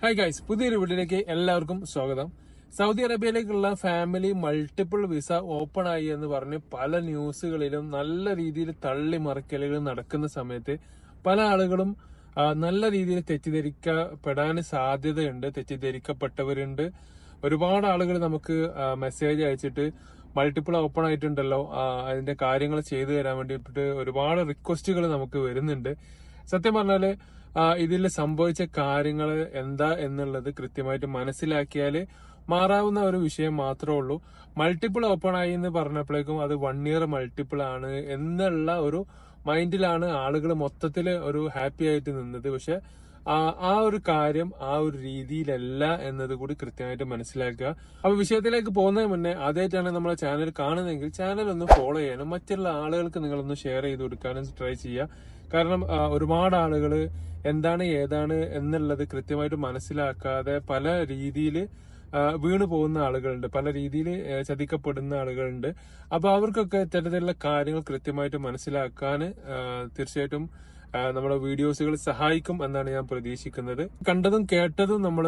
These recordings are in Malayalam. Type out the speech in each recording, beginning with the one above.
ഹായ് ഗൈസ് പുതിയൊരു വീട്ടിലേക്ക് എല്ലാവർക്കും സ്വാഗതം. സൗദി അറേബ്യയിലേക്കുള്ള ഫാമിലി മൾട്ടിപ്പിൾ വിസ ഓപ്പൺ ആയി എന്ന് പറഞ്ഞ് പല ന്യൂസുകളിലും നല്ല രീതിയിൽ തള്ളി മറിക്കലുകൾ നടക്കുന്ന സമയത്ത് പല ആളുകളും നല്ല രീതിയിൽ തെറ്റിദ്ധരിക്കപ്പെടാൻ സാധ്യതയുണ്ട് തെറ്റിദ്ധരിക്കപ്പെട്ടവരുണ്ട്. ഒരുപാട് ആളുകൾ നമുക്ക് മെസ്സേജ് അയച്ചിട്ട് മൾട്ടിപ്പിൾ ഓപ്പൺ ആയിട്ടുണ്ടല്ലോ അതിന്റെ കാര്യങ്ങൾ ചെയ്തു തരാൻ വേണ്ടിയിട്ട് ഒരുപാട് റിക്വസ്റ്റുകൾ നമുക്ക് വരുന്നുണ്ട്. സത്യം പറഞ്ഞാൽ ഇതിൽ സംഭവിച്ച കാര്യങ്ങൾ എന്താ എന്നുള്ളത് കൃത്യമായിട്ട് മനസ്സിലാക്കിയാൽ മാറാവുന്ന ഒരു വിഷയം മാത്രമേ ഉള്ളൂ. മൾട്ടിപ്പിൾ ഓപ്പൺ ആയി എന്ന് പറഞ്ഞപ്പോഴേക്കും അത് വൺ ഇയർ മൾട്ടിപ്പിൾ ആണ് എന്നുള്ള ഒരു മൈൻഡിലാണ് ആളുകൾ മൊത്തത്തിൽ ഒരു ഹാപ്പി ആയിട്ട് നിന്നത്. പക്ഷെ ആ- ആ ഒരു കാര്യം ആ ഒരു രീതിയിലല്ല എന്നത് കൂടി കൃത്യമായിട്ട് മനസ്സിലാക്കുക. അപ്പൊ വിഷയത്തിലേക്ക് പോകുന്നതിന് മുന്നേ ആദ്യമായിട്ടാണ് നമ്മളെ ചാനൽ കാണുന്നതെങ്കിൽ ചാനൽ ഒന്ന് ഫോളോ ചെയ്യാനും മറ്റുള്ള ആളുകൾക്ക് നിങ്ങളൊന്ന് ഷെയർ ചെയ്ത് കൊടുക്കാനും ട്രൈ ചെയ്യുക. കാരണം ഒരുപാട് ആളുകൾ എന്താണ് ഏതാണ് എന്നുള്ളത് കൃത്യമായിട്ട് മനസ്സിലാക്കാതെ പല രീതിയിൽ വീണു പോകുന്ന ആളുകളുണ്ട്. പല രീതിയിൽ ചതിക്കപ്പെടുന്ന ആളുകളുണ്ട്. അപ്പൊ അവർക്കൊക്കെ ഇത്തരത്തിലുള്ള കാര്യങ്ങൾ കൃത്യമായിട്ട് മനസ്സിലാക്കാൻ തീർച്ചയായിട്ടും നമ്മുടെ വീഡിയോസുകൾ സഹായിക്കും എന്നാണ് ഞാൻ പ്രതീക്ഷിക്കുന്നത്. കണ്ടതും കേട്ടതും നമ്മൾ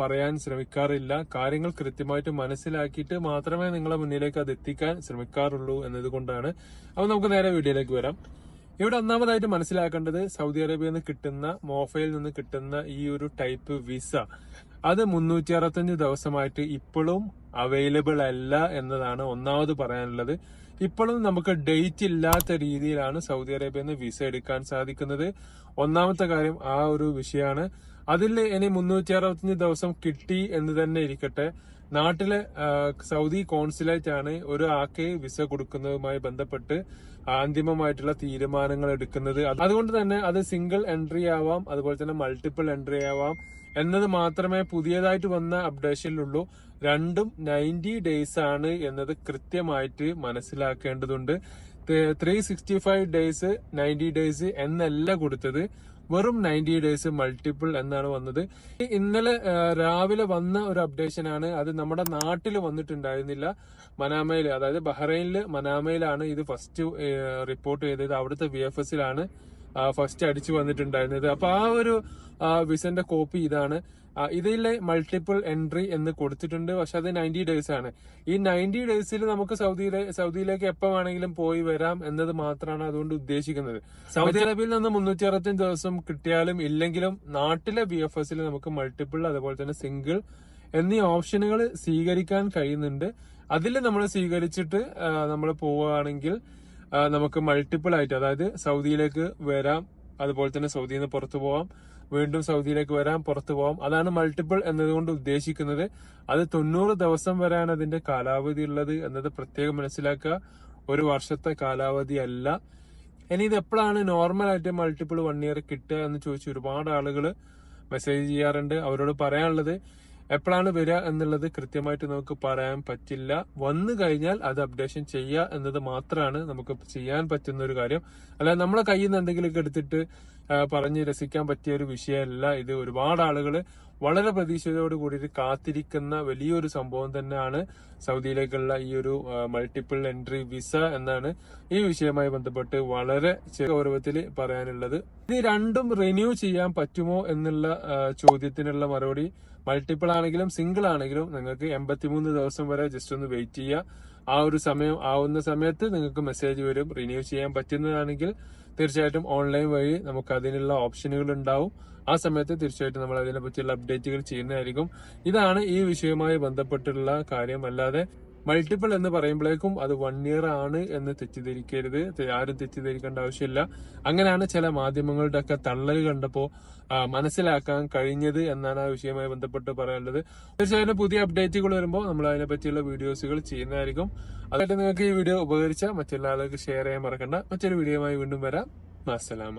പറയാൻ ശ്രമിക്കാറില്ല. കാര്യങ്ങൾ കൃത്യമായിട്ട് മനസ്സിലാക്കിയിട്ട് മാത്രമേ നിങ്ങളുടെ മുന്നിലേക്ക് അത് എത്തിക്കാൻ ശ്രമിക്കാറുള്ളൂ എന്നതുകൊണ്ടാണ്. അപ്പൊ നമുക്ക് നേരെ വീഡിയോയിലേക്ക് വരാം. ഇവിടെ ഒന്നാമതായിട്ട് മനസ്സിലാക്കേണ്ടത് സൗദി അറേബ്യയിൽ നിന്ന് കിട്ടുന്ന മോഫയിൽ നിന്ന് കിട്ടുന്ന ഈ ഒരു ടൈപ്പ് വിസ അത് മുന്നൂറ്റി അറുപത്തഞ്ച് ദിവസമായിട്ട് ഇപ്പോഴും അവൈലബിൾ അല്ല എന്നതാണ് ഒന്നാമത് പറയാനുള്ളത്. ഇപ്പോഴും നമുക്ക് ഡേറ്റ് ഇല്ലാത്ത രീതിയിലാണ് സൗദി അറേബ്യയിൽ നിന്ന് വിസ എടുക്കാൻ സാധിക്കുന്നത്. ഒന്നാമത്തെ കാര്യം ആ ഒരു വിഷയമാണ്. അതിൽ ഇനി മുന്നൂറ്റി അറുപത്തഞ്ച് ദിവസം കിട്ടി എന്ന് തന്നെ ഇരിക്കട്ടെ. നാട്ടിലെ സൗദി കോൺസുലേറ്റ് ആണ് ഒരു ആക്കെ വിസ കൊടുക്കുന്നതുമായി ബന്ധപ്പെട്ട് അന്തിമമായിട്ടുള്ള തീരുമാനങ്ങൾ എടുക്കുന്നത്. അതുകൊണ്ട് തന്നെ അത് സിംഗിൾ എൻട്രി ആവാം അതുപോലെ തന്നെ മൾട്ടിപ്പിൾ എൻട്രി ആവാം എന്നത് മാത്രമേ പുതിയതായിട്ട് വന്ന അപ്ഡേഷനിലുള്ളൂ രണ്ടും നയന്റി ഡേയ്സ് ആണ് എന്നത് കൃത്യമായിട്ട് മനസ്സിലാക്കേണ്ടതുണ്ട്. Three sixty five days ninety days എന്നല്ല കൊടുത്തത്. വെറും നയന്റി ഡേയ്സ് മൾട്ടിപ്പിൾ എന്നാണ് വന്നത്. ഇന്നലെ രാവിലെ വന്ന ഒരു അപ്ഡേഷൻ ആണ് അത് നമ്മുടെ നാട്ടിൽ വന്നിട്ടുണ്ടായിരുന്നില്ല. മനാമയിൽ അതായത് ബഹ്റൈനിൽ മനാമയിലാണ് ഇത് ഫസ്റ്റ് റിപ്പോർട്ട് ചെയ്തത്. അവിടുത്തെ വി എഫ് എസിലാണ്. ഫസ്റ്റ് അടിച്ചു വന്നിട്ടുണ്ടായിരുന്നത്. അപ്പൊ ആ ഒരു വിസന്റെ കോപ്പി ഇതാണ്. ഇതിലെ മൾട്ടിപ്പിൾ എൻട്രി എന്ന് കൊടുത്തിട്ടുണ്ട്. പക്ഷെ അത് നയന്റി ഡേയ്സ് ആണ്. ഈ നയന്റി ഡേയ്സിൽ നമുക്ക് സൗദിയിലെ സൗദിയിലേക്ക് എപ്പോ വേണമെങ്കിലും പോയി വരാം എന്നത് മാത്രമാണ് അതുകൊണ്ട് ഉദ്ദേശിക്കുന്നത്. സൗദി അറേബ്യയിൽ നിന്ന് മുന്നൂറ്റി അറുപത്തഞ്ച് ദിവസം കിട്ടിയാലും ഇല്ലെങ്കിലും നാട്ടിലെ ബി എഫ് എസിൽ നമുക്ക് മൾട്ടിപ്പിൾ അതുപോലെ തന്നെ സിംഗിൾ എന്നീ ഓപ്ഷനുകൾ സ്വീകരിക്കാൻ കഴിയുന്നുണ്ട്. അതിൽ നമ്മൾ സ്വീകരിച്ചിട്ട് നമ്മൾ പോവുകയാണെങ്കിൽ നമുക്ക് മൾട്ടിപ്പിൾ ആയിട്ട് അതായത് സൗദിയിലേക്ക് വരാം അതുപോലെ തന്നെ സൗദിയിൽ നിന്ന് പുറത്തു പോവാം വീണ്ടും സൗദിയിലേക്ക് വരാം പുറത്തു പോവാം. അതാണ് മൾട്ടിപ്പിൾ എന്നതുകൊണ്ട് ഉദ്ദേശിക്കുന്നത്. അത് തൊണ്ണൂറ് ദിവസം വരെയാണ് അതിന്റെ കാലാവധി ഉള്ളത് എന്നത് പ്രത്യേകം മനസ്സിലാക്കുക. ഒരു വർഷത്തെ കാലാവധി അല്ല. ഇനി ഇത് എപ്പോഴാണ് നോർമൽ ആയിട്ട് മൾട്ടിപ്പിൾ വൺ ഇയർ കിട്ടുക എന്ന് ചോദിച്ച് ഒരുപാട് ആളുകൾ മെസ്സേജ് ചെയ്യാറുണ്ട്. അവരോട് പറയാനുള്ളത് എപ്പോഴാണ് വരിക എന്നുള്ളത് കൃത്യമായിട്ട് നമുക്ക് പറയാൻ പറ്റില്ല. വന്നു കഴിഞ്ഞാൽ അത് അപ്ഡേഷൻ ചെയ്യുക എന്നത് മാത്രമാണ് നമുക്ക് ചെയ്യാൻ പറ്റുന്ന ഒരു കാര്യം. അല്ലാതെ നമ്മളെ കയ്യിൽ നിന്ന് എന്തെങ്കിലുമൊക്കെ എടുത്തിട്ട് പറഞ്ഞ് രസിക്കാൻ പറ്റിയ ഒരു വിഷയമല്ല ഇത്. ഒരുപാട് ആളുകൾ വളരെ പ്രതീക്ഷയോട് കൂടിയിട്ട് കാത്തിരിക്കുന്ന വലിയൊരു സംഭവം തന്നെയാണ് സൗദിയിലേക്കുള്ള ഈ ഒരു മൾട്ടിപ്പിൾ എൻട്രി വിസ എന്നാണ് ഈ വിഷയവുമായി ബന്ധപ്പെട്ട് വളരെ ഗൗരവത്തിൽ പറയാനുള്ളത്. ഇത് രണ്ടും റിന്യൂ ചെയ്യാൻ പറ്റുമോ എന്നുള്ള ചോദ്യത്തിനുള്ള മറുപടി മൾട്ടിപ്പിൾ ആണെങ്കിലും സിംഗിൾ ആണെങ്കിലും നിങ്ങൾക്ക് എൺപത്തിമൂന്ന് ദിവസം വരെ ജസ്റ്റ് ഒന്ന് വെയിറ്റ് ചെയ്യുക. ആ ഒരു സമയം ആവുന്ന സമയത്ത് നിങ്ങൾക്ക് മെസ്സേജ് വരും. റിന്യൂ ചെയ്യാൻ പറ്റുന്നതാണെങ്കിൽ തീർച്ചയായിട്ടും ഓൺലൈൻ വഴി നമുക്ക് അതിനുള്ള ഓപ്ഷനുകൾ ഉണ്ടാവും. ആ സമയത്ത് തീർച്ചയായിട്ടും നമ്മൾ അതിനെ പറ്റിയുള്ള അപ്ഡേറ്റുകൾ ചെയ്യുന്നതായിരിക്കും. ഇതാണ് ഈ വിഷയവുമായി ബന്ധപ്പെട്ടുള്ള കാര്യം. അല്ലാതെ മൾട്ടിപ്പിൾ എന്ന് പറയുമ്പോഴേക്കും അത് വൺ ഇയർ ആണ് എന്ന് തെറ്റിദ്ധരിക്കരുത്. ആരും തെറ്റിദ്ധരിക്കേണ്ട ആവശ്യമില്ല. അങ്ങനെയാണ് ചില മാധ്യമങ്ങളുടെ ഒക്കെ തള്ളൽ കണ്ടപ്പോൾ മനസ്സിലാക്കാൻ കഴിഞ്ഞത് എന്നാണ് ആ വിഷയവുമായി ബന്ധപ്പെട്ട് പറയാനുള്ളത് തീർച്ചയായിട്ടും പുതിയ അപ്ഡേറ്റുകൾ വരുമ്പോൾ നമ്മൾ അതിനെ പറ്റിയുള്ള വീഡിയോസുകൾ ചെയ്യുന്നതായിരിക്കും. അതായിട്ട് നിങ്ങൾക്ക് ഈ വീഡിയോ ഉപകരിച്ച മറ്റുള്ള ആളുകൾക്ക് ഷെയർ ചെയ്യാൻ മറക്കണ്ട. മറ്റൊരു വീഡിയോയുമായി വീണ്ടും വരാം. അസ്സലാമ